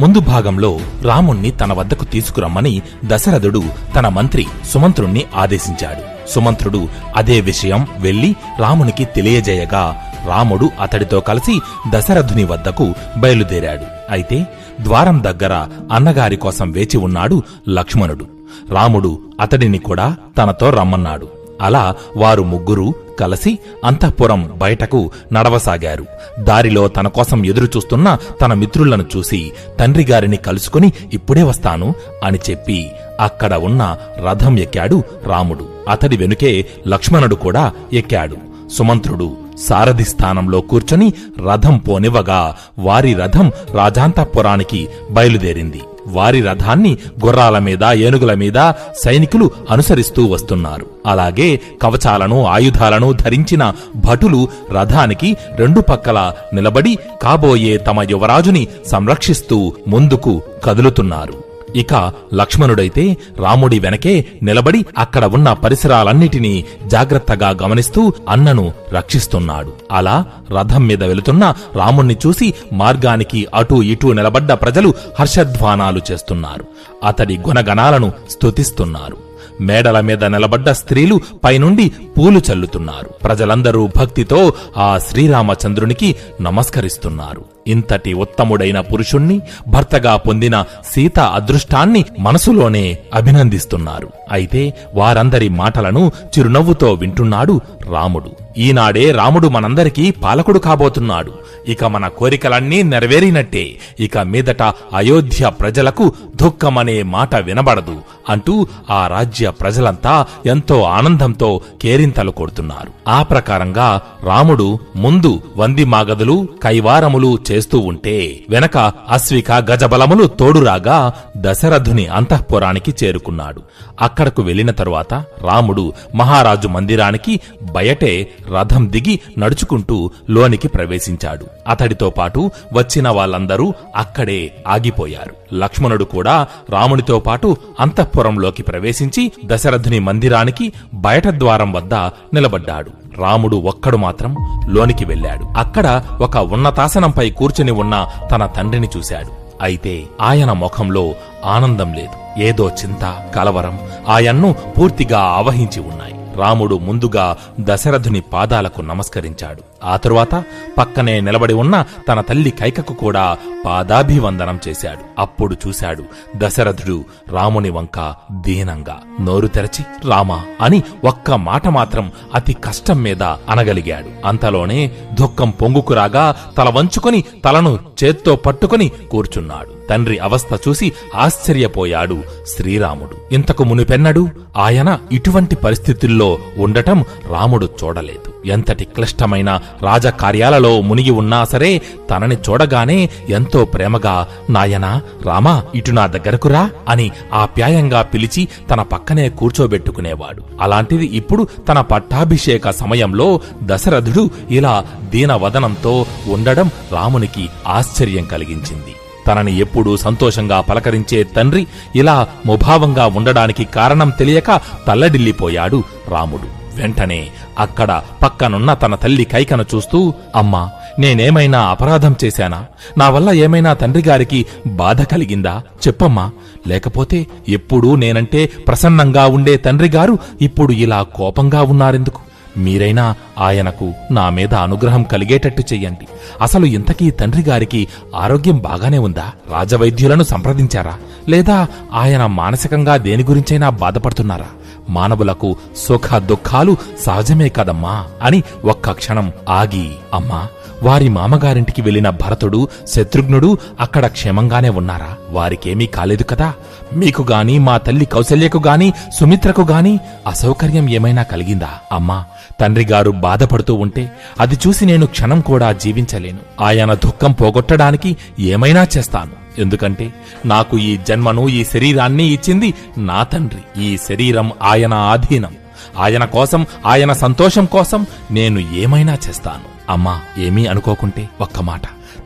ముందు భాగంలో రాముణ్ణి తన వద్దకు తీసుకురమ్మని దశరథుడు తన మంత్రి సుమంత్రుణ్ణి ఆదేశించాడు. సుమంత్రుడు అదే విషయం వెళ్ళి రామునికి తెలియజేయగా రాముడు అతడితో కలిసి దశరథుని వద్దకు బయలుదేరాడు. అయితే ద్వారం దగ్గర అన్నగారి కోసం వేచి ఉన్నాడు లక్ష్మణుడు. రాముడు అతడిని కూడా తనతో రమ్మన్నాడు. అలా వారు ముగ్గురు కలిసి అంతఃపురం బయటకు నడవసాగారు. దారిలో తన కోసం ఎదురుచూస్తున్న తన మిత్రులను చూసి తండ్రిగారిని కలుసుకుని ఇప్పుడే వస్తాను అని చెప్పి అక్కడ ఉన్న రథం ఎక్కాడు రాముడు. అతడి వెనుకే లక్ష్మణుడు కూడా ఎక్కాడు. సుమంత్రుడు సారథి స్థానంలో కూర్చొని రథం పోనివ్వగా వారి రథం రాజాంతపురానికి బయలుదేరింది. వారి రథాన్ని గుర్రాల మీద ఏనుగుల మీద సైనికులు అనుసరిస్తూ వస్తున్నారు. అలాగే కవచాలను ఆయుధాలను ధరించిన భటులు రథానికి రెండు పక్కల నిలబడి కాబోయే తమ యువరాజుని సంరక్షిస్తూ ముందుకు కదులుతున్నారు. ఇక లక్ష్మణుడైతే రాముడి వెనకే నిలబడి అక్కడ ఉన్న పరిసరాలన్నిటినీ జాగ్రత్తగా గమనిస్తూ అన్నను రక్షిస్తున్నాడు. అలా రథం మీద వెళుతున్న రాముణ్ణి చూసి మార్గానికి అటూ ఇటూ నిలబడ్డ ప్రజలు హర్షధ్వానాలు చేస్తున్నారు. అతడి గుణగణాలను స్తుతిస్తున్నారు. మేడల మీద నిలబడ్డ స్త్రీలు పైనుండి పూలు చల్లుతున్నారు. ప్రజలందరూ భక్తితో ఆ శ్రీరామచంద్రునికి నమస్కరిస్తున్నారు. ఇంతటి ఉత్తముడైన పురుషుణ్ణి భర్తగా పొందిన సీత అదృష్టాన్ని మనసులోనే అభినందిస్తున్నారు. అయితే వారందరి మాటలను చిరునవ్వుతో వింటున్నాడు రాముడు. ఈనాడే రాముడు మనందరికీ పాలకుడు కాబోతున్నాడు. ఇక మన కోరికలన్నీ నెరవేరినట్టే. ఇక మీదట అయోధ్య ప్రజలకు దుఃఖమనే మాట వినబడదు అంటూ ఆ రాజ్య ప్రజలంతా ఎంతో ఆనందంతో కేరింతలు కొడుతున్నారు. ఆ ప్రకారంగా రాముడు ముందు వంది మాగదులు కైవారములు చేస్తూ ఉంటే వెనక అశ్విక గజబలములు తోడురాగా దశరథుని అంతఃపురానికి చేరుకున్నాడు. అక్కడకు వెళ్ళిన తరువాత రాముడు మహారాజు మందిరానికి బయటే రథం దిగి నడుచుకుంటూ లోనికి ప్రవేశించాడు. అతడితో పాటు వచ్చిన వాళ్ళందరూ అక్కడే ఆగిపోయారు. లక్ష్మణుడు కూడా రామునితో పాటు అంతఃపురంలోకి ప్రవేశించి దశరథుని మందిరానికి బయట ద్వారం వద్ద నిలబడ్డాడు. రాముడు ఒక్కడు మాత్రం లోనికి వెళ్ళాడు. అక్కడ ఒక ఉన్నతాసనంపై కూర్చుని ఉన్న తన తండ్రిని చూశాడు. అయితే ఆయన ముఖంలో ఆనందం లేదు. ఏదో చింత కలవరం ఆయన్ను పూర్తిగా ఆవహించి ఉన్నాయి. రాముడు ముందుగా దశరథుని పాదాలకు నమస్కరించాడు. ఆ తరువాత పక్కనే నిలబడి ఉన్న తన తల్లి కైకకు కూడా పాదాభివందనం చేశాడు. అప్పుడు చూశాడు దశరథుడు రాముని వంక దీనంగా నోరు తెరచి రామా అని ఒక్క మాట మాత్రం అతి కష్టం మీద అనగలిగాడు. అంతలోనే దుఃఖం పొంగుకురాగా తల వంచుకొని తలను చేత్తో పట్టుకొని కూర్చున్నాడు. తండ్రి అవస్థ చూసి ఆశ్చర్యపోయాడు. శ్రీరాముడు ఇంతకు మునిపెన్నడు ఆయన ఇటువంటి పరిస్థితుల్లో ఉండటం రాముడు చూడలేదు. ఎంతటి క్లిష్టమైన రాజకార్యాలలో మునిగి ఉన్నా సరే తనని చూడగానే ఎంతో ప్రేమగా నాయనా రామా ఇటు నా దగ్గరకురా అని ఆప్యాయంగా పిలిచి తన పక్కనే కూర్చోబెట్టుకునేవాడు. అలాంటిది ఇప్పుడు తన పట్టాభిషేక సమయంలో దశరథుడు ఇలా దీనవదనంతో ఉండడం రామునికి ఆశ్చర్యం కలిగించింది. తనని ఎప్పుడూ సంతోషంగా పలకరించే తండ్రి ఇలా ముభావంగా ఉండడానికి కారణం తెలియక తల్లడిల్లిపోయాడు రాముడు. వెంటనే అక్కడ పక్కనున్న తన తల్లి కైకను చూస్తూ అమ్మా నేనేమైనా అపరాధం చేశానా? నా వల్ల ఏమైనా తండ్రి గారికి బాధ కలిగిందా? చెప్పమ్మా. లేకపోతే ఎప్పుడూ నేనంటే ప్రసన్నంగా ఉండే తండ్రి గారు ఇప్పుడు ఇలా కోపంగా ఉన్నారెందుకు? మీరైనా ఆయనకు నా మీద అనుగ్రహం కలిగేటట్టు చెయ్యండి. అసలు ఇంతకీ తండ్రి గారికి ఆరోగ్యం బాగానే ఉందా? రాజవైద్యులను సంప్రదించారా? లేదా ఆయన మానసికంగా దేని గురించైనా బాధపడుతున్నారా? మానవులకు సుఖ దుఃఖాలు సహజమే కదమ్మా అని ఒక్క క్షణం ఆగి అమ్మా వారి మామగారింటికి వెళ్ళిన భరతుడు శత్రుఘ్నుడు అక్కడ క్షేమంగానే ఉన్నారా? వారికేమీ కాలేదు కదా? మీకు గాని మా తల్లి కౌసల్యకు గాని సుమిత్రకు గాని అసౌకర్యం ఏమైనా కలిగిందా? అమ్మా తండ్రి గారు బాధపడుతూ ఉంటే అది చూసి నేను క్షణం కూడా జీవించలేను. ఆయన దుఃఖం పోగొట్టడానికి ఏమైనా చేస్తాను. ఎందుకంటే నాకు ఈ జన్మను ఈ శరీరాన్ని ఇచ్చింది నా తండ్రి. ఈ శరీరం ఆయన ఆధీనం. ఆయన కోసం ఆయన సంతోషం కోసం నేను ఏమైనా చేస్తాను. అమ్మా ఏమీ అనుకోకుంటే ఒక్క మాట.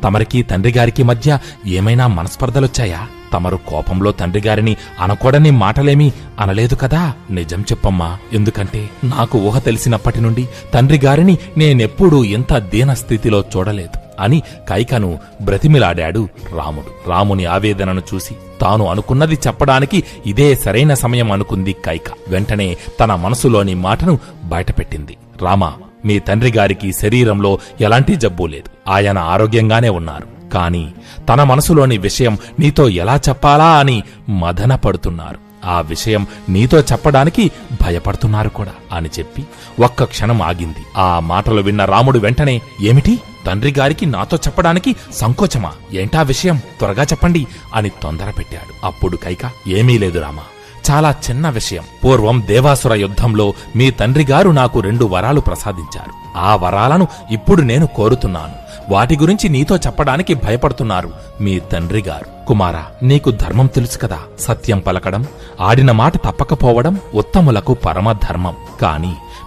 తమరికి తండ్రి గారికి మధ్య ఏమైనా మనస్పర్ధలొచ్చాయా? తమరు కోపంలో తండ్రి గారిని అనకూడని మాటలేమీ అనలేదు కదా? నిజం చెప్పమ్మా. ఎందుకంటే నాకు ఊహ తెలిసినప్పటి నుండి తండ్రి గారిని నేనెప్పుడూ ఇంత దీన స్థితిలో చూడలేదు. అని కైకను బ్రతిమిలాడాడు రాముడు. రాముని ఆవేదనను చూసి తాను అనుకున్నది చెప్పడానికి ఇదే సరైన సమయం అనుకుంది కైక. వెంటనే తన మనసులోని మాటను బయటపెట్టింది. రామా మీ తండ్రి గారికి శరీరంలో ఎలాంటి జబ్బు లేదు. ఆయన ఆరోగ్యంగానే ఉన్నారు. కాని తన మనసులోని విషయం నీతో ఎలా చెప్పాలా అని మదన పడుతున్నారు ఆ విషయం నీతో చెప్పడానికి భయపడుతున్నారు కూడా అని చెప్పి ఒక్క క్షణం ఆగింది. ఆ మాటలు విన్న రాముడు వెంటనే ఏమిటి? తండ్రి గారికి నాతో చెప్పడానికి సంకోచమా? ఏంటా విషయం? త్వరగా చెప్పండి అని తొందర పెట్టాడు. అప్పుడు కైక ఏమీ లేదు రామా. చాలా చిన్న విషయం. పూర్వం దేవాసుర యుద్ధంలో మీ తండ్రి గారు నాకు రెండు వరాలు ప్రసాదించారు. ఆ వరాలను ఇప్పుడు నేను కోరుతున్నాను. వాటి గురించి నీతో చెప్పడానికి భయపడుతున్నారు మీ తండ్రి గారు. కుమారా నీకు ధర్మం తెలుసు కదా. సత్యం పలకడం ఆడిన మాట తప్పకపోవడం ఉత్తములకు పరమ ధర్మం.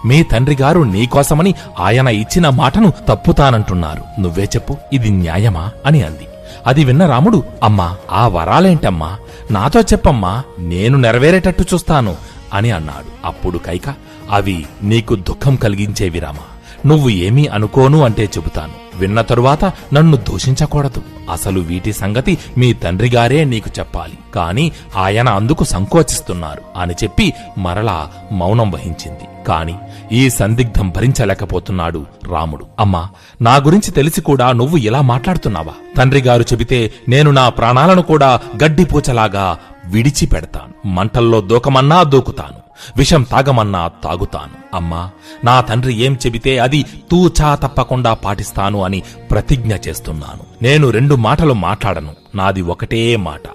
మీ తండ్రి గారు నీకోసమని ఆయన ఇచ్చిన మాటను తప్పుతానంటున్నారు. నువ్వే చెప్పు ఇది న్యాయమా? అని అంది. అది విన్న రాముడు అమ్మా ఆ వరాలేంటమ్మా? నాతో చెప్పమ్మా నేను నెరవేరేటట్టు చూస్తాను అని అన్నాడు. అప్పుడు కైక అవి నీకు దుఃఖం కలిగించేవి రామా? నువ్వు ఏమీ అనుకోను అంటే చెబుతాను. విన్న తరువాత నన్ను దూషించకూడదు. అసలు వీటి సంగతి మీ తండ్రిగారే నీకు చెప్పాలి. కాని ఆయన అందుకు సంకోచిస్తున్నారు అని చెప్పి మరలా మౌనం వహించింది. కాని ఈ సందిగ్ధం భరించలేకపోతున్నాడు రాముడు. అమ్మా నా గురించి తెలిసి కూడా నువ్వు ఇలా మాట్లాడుతున్నావా? తండ్రిగారు చెబితే నేను నా ప్రాణాలను కూడా గడ్డిపూచలాగా విడిచిపెడతాను. మంటల్లో దూకమన్నా దూకుతాను. విషం తాగమన్నా తాగుతాను. అమ్మా నా తండ్రి ఏం చెబితే అది తూచా తప్పకుండా పాటిస్తాను అని ప్రతిజ్ఞ చేస్తున్నాను. నేను రెండు మాటలు మాట్లాడను నాది ఒకటే మాట.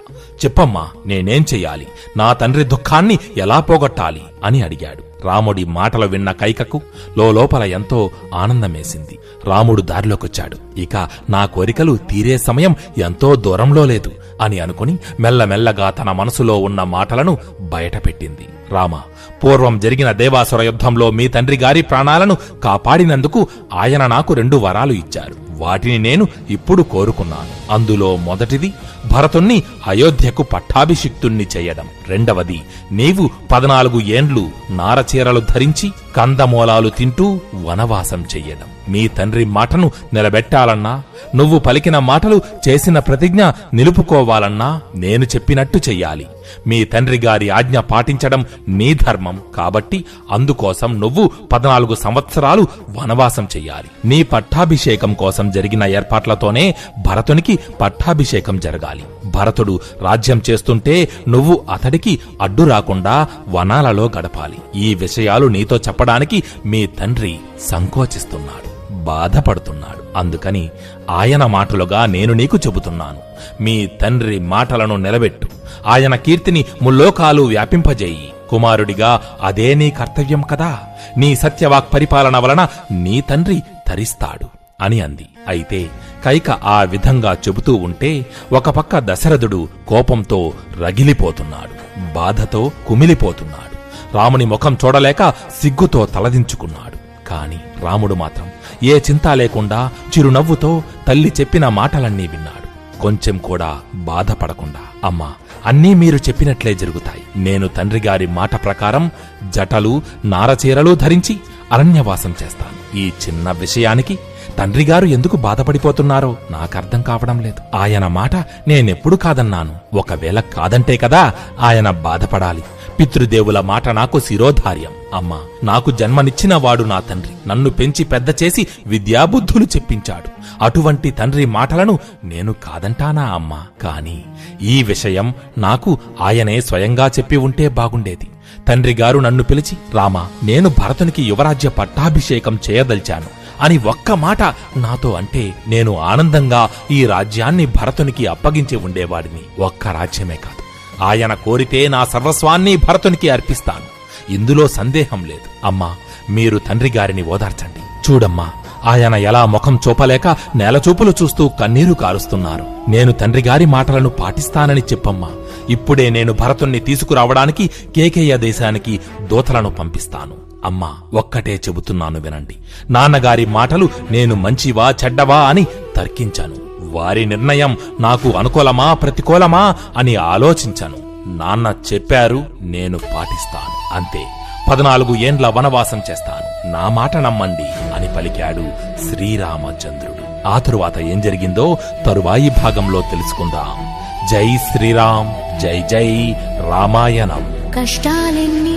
చెప్పమ్మా నేనేం చెయ్యాలి? నా తండ్రి దుఃఖాన్ని ఎలా పోగొట్టాలి? అని అడిగాడు. రాముడి మాటలు విన్న కైకకు లోపల ఎంతో ఆనందమేసింది. రాముడు దారిలోకొచ్చాడు. ఇక నా కోరికలు తీరే సమయం ఎంతో దూరంలో లేదు అని అనుకుని మెల్లమెల్లగా తన మనసులో ఉన్న మాటలను బయటపెట్టింది. రామ పూర్వం జరిగిన దేవాసుర యుద్ధంలో మీ తండ్రి గారి ప్రాణాలను కాపాడినందుకు ఆయన నాకు రెండు వరాలు ఇచ్చారు. వాటిని నేను ఇప్పుడు కోరుకున్నాను. అందులో మొదటిది భరతుణ్ణి అయోధ్యకు పట్టాభిషిక్తుణ్ణి చేయడం. రెండవది నీవు పద్నాలుగు ఏండ్లు నారచీరలు ధరించి కందమూలాలు తింటూ వనవాసం చెయ్యడం మీ తండ్రి మాటను నిలబెట్టాలన్నా నువ్వు పలికిన మాటలు చేసిన ప్రతిజ్ఞ నిలుపుకోవాలన్నా నేను చెప్పినట్టు చెయ్యాలి. మీ తండ్రి గారి ఆజ్ఞ పాటించడం నీ ధర్మం. కాబట్టి అందుకోసం నువ్వు పద్నాలుగు సంవత్సరాలు వనవాసం చెయ్యాలి. నీ పట్టాభిషేకం కోసం జరిగిన ఏర్పాట్లతోనే భరతునికి పట్టాభిషేకం జరగాలి. భరతుడు రాజ్యం చేస్తుంటే నువ్వు అతడికి అడ్డు రాకుండా వనాలలో గడపాలి. ఈ విషయాలు నీతో చెప్పడానికి మీ తండ్రి సంకోచిస్తున్నాడు బాధపడుతున్నాడు. అందుకని ఆయన మాటలుగా నేను నీకు చెబుతున్నాను. మీ తండ్రి మాటలను నిలబెట్టు. ఆయన కీర్తిని ముల్లోకాలు వ్యాపింపజేయి. కుమారుడిగా అదే నీ కర్తవ్యం కదా. నీ సత్యవాక్ పరిపాలన వలన నీ తండ్రి తరిస్తాడు అని అంది. అయితే కైక ఆ విధంగా చెబుతూ ఉంటే ఒకపక్క దశరథుడు కోపంతో రగిలిపోతున్నాడు. బాధతో కుమిలిపోతున్నాడు. రాముని ముఖం చూడలేక సిగ్గుతో తలదించుకున్నాడు. కాని రాముడు మాత్రం ఏ చింత లేకుండా చిరునవ్వుతో తల్లి చెప్పిన మాటలన్నీ విన్నాడు. కొంచెం కూడా బాధపడకుండా అమ్మా అన్నీ మీరు చెప్పినట్లే జరుగుతాయి. నేను తండ్రి గారి మాట ప్రకారం జటలు నారచీరలు ధరించి అరణ్యవాసం చేస్తాను. ఈ చిన్న విషయానికి తండ్రి గారు ఎందుకు బాధపడిపోతున్నారో నాకర్థం కావడం లేదు. ఆయన మాట నేనెప్పుడు కాదన్నాను. ఒకవేళ కాదంటే కదా ఆయన బాధపడాలి. పితృదేవుల మాట నాకు శిరోధార్యం. అమ్మా నాకు జన్మనిచ్చిన వాడు నా తండ్రి. నన్ను పెంచి పెద్ద చేసి విద్యాబుద్ధులు చెప్పించాడు. అటువంటి తండ్రి మాటలను నేను కాదంటానా అమ్మా? కాని ఈ విషయం నాకు ఆయనే స్వయంగా చెప్పి ఉంటే బాగుండేది. తండ్రి గారు నన్ను పిలిచి రామా నేను భరతునికి యువరాజ్య పట్టాభిషేకం చేయదల్చాను. అని ఒక్క మాట నాతో అంటే నేను ఆనందంగా ఈ రాజ్యాన్ని భరతునికి అప్పగించి ఉండేవాడిని. ఒక్క రాజ్యమే కాదు ఆయన కోరితే నా సర్వస్వాన్ని భరతునికి అర్పిస్తాను. ఇందులో సందేహం లేదు. అమ్మా మీరు తండ్రి గారిని ఓదార్చండి. చూడమ్మా ఆయన ఎలా ముఖం చూపలేక నేలచూపులు చూస్తూ కన్నీరు కారుస్తున్నారు. నేను తండ్రి గారి మాటలను పాటిస్తానని చెప్పమ్మా. ఇప్పుడే నేను భరతుణ్ణి తీసుకురావడానికి కేకేయ దేశానికి దూతలను పంపిస్తాను. అమ్మా ఒక్కటే చెబుతున్నాను వినండి. నాన్నగారి మాటలు నేను మంచివా చెడ్డవా అని తర్కించాను. వారి నిర్ణయం నాకు అనుకూలమా ప్రతికూలమా అని ఆలోచించను. నాన్న చెప్పారు నేను పాటిస్తాను. అంతే. పద్నాలుగు ఏండ్ల వనవాసం చేస్తాను. నా మాట నమ్మండి అని పలికాడు శ్రీరామచంద్రుడు. ఆ తరువాత ఏం జరిగిందో తరువాయి భాగంలో తెలుసుకుందాం. జై శ్రీరామ్ జై జై రామాయణం. కష్టాలెన్ని